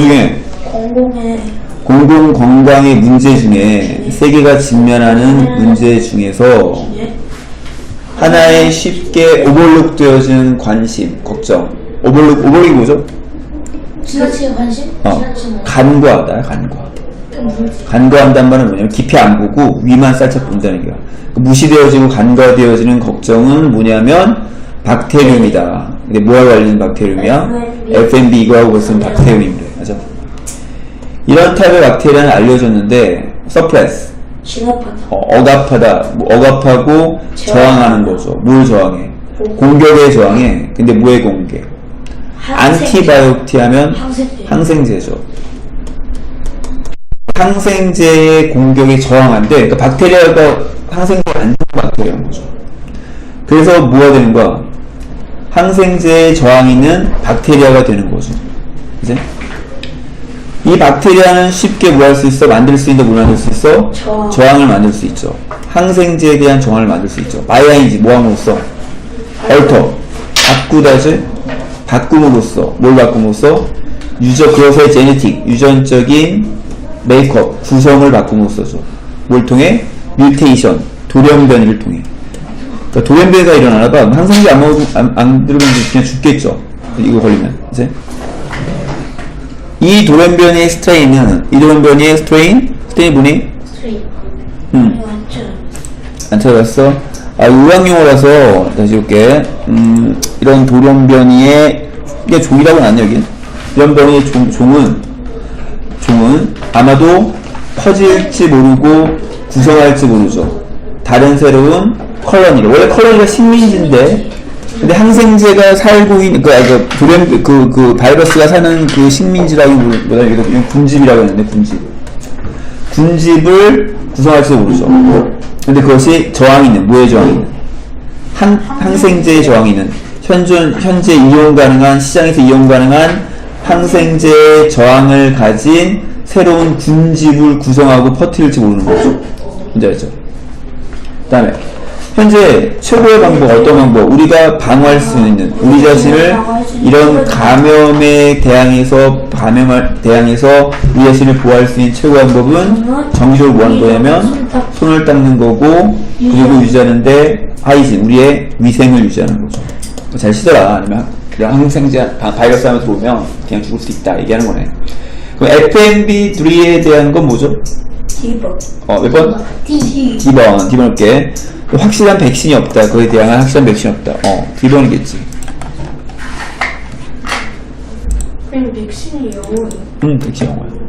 중에 공공의 공공 건강의 문제 중에 세계가 직면하는 문제 중에서 예? 하나의 쉽게 오버룩 되어지는 관심, 걱정. 오버룩, 오버룩이 뭐죠? 지나치게 관심? 어, 지나치게 뭐? 간과하다, 간과. 간과한다는 말은 뭐냐면 깊이 안 보고 위만 살짝 본다는 얘기야. 그 무시되어지고 간과되어지는 걱정은 뭐냐면 박테리움이다. 근데 뭐와 관련된 박테리움이야? FMB 이거하고 벌써 박테리움이래. 이런 타입의 박테리아는 알려줬는데 서프레스, 진압하다 어, 억압하다, 뭐 억압하고 저항하는 거죠. 뭘 저항해? 공격에 저항해. 근데 뭐에 공격? 안티바이오티 하면 항생제 항생제죠. 항생제의 공격에 저항한데, 그러니까 박테리아가 항생제가 안 좋은 박테리아인 거죠. 그래서 뭐가 되는 거야? 항생제에 저항 있는 박테리아가 되는 거죠. 이제 이 박테리아는 쉽게 뭐 할 수 있어? 만들 수 있는데 뭐 만들 수 있어? 저항. 저항을 만들 수 있죠. 항생제에 대한 저항을 만들 수 있죠. 바이아인지 뭐 함으로써? 얼터. 바꾸다지? 바꿈으로써. 뭘 바꿈으로써? 유저, 그것의 제네틱, 유전적인 메이크업, 구성을 바꿈으로써죠. 뭘 통해? 뮤테이션, 돌연변이를 통해. 그러니까 돌연변이가 일어나나 봐. 항생제 안 안, 안 들으면 그냥 죽겠죠. 이거 걸리면. 이제. 이 돌연변이의 스트레인은, 이 돌연변이의 스트레인, 스트레인 분이 음. 안 찾아봤어? 아, 의학용어라서 다시 볼게. 음, 이런 돌연변이의 이게 종이라고 는 안 여기. 돌연변이의 종, 종은 종은 아마도 퍼질지 모르고 구성할지 모르죠. 다른 새로운 컬러니가 원래 컬러니가 식민지인데 근데 항생제가 살고 있는 그, 아니, 그 돌연 그, 그 바이러스가 사는 그 식민지라기보다 그냥 군집이라고 했는데 군집. 군집을 구성할지도 모르죠. 근데 그것이 저항이 있는, 뭐에 저항이 있는? 항, 항생제에 저항이 있는, 현존, 현재 이용 가능한, 시장에서 이용 가능한 항생제의 저항을 가진 새로운 군집을 구성하고 퍼뜨릴지 모르는 거죠. 이제 알죠? 그 다음에, 현재 최고의 방법, 어떤 방법? 우리가 방어할 수 있는, 우리 자신을 이런 감염에 대항해서, 감염을 대항해서 우리 자신을 보호할 수 있는 최고의 방법은 정기적으로 뭐 하는 거냐면, 손을 닦는 거고, 그리고 유지하는데, 하이진, 우리의 위생을 유지하는 거죠. 잘 쉬더라. 아니면 이런 항생제, 바- 바이러스 하나 들어오면 그냥 죽을 수 있다. 얘기하는 거네. 그럼 FMB3에 대한 건 뭐죠? 디버 어, 몇 번? D D번, D번 올게. 확실한 백신이 없다. 그에 대한 확실한 백신이 없다. 어, D번이겠지. 그럼 백신이 영어로 응, 백신 영어야.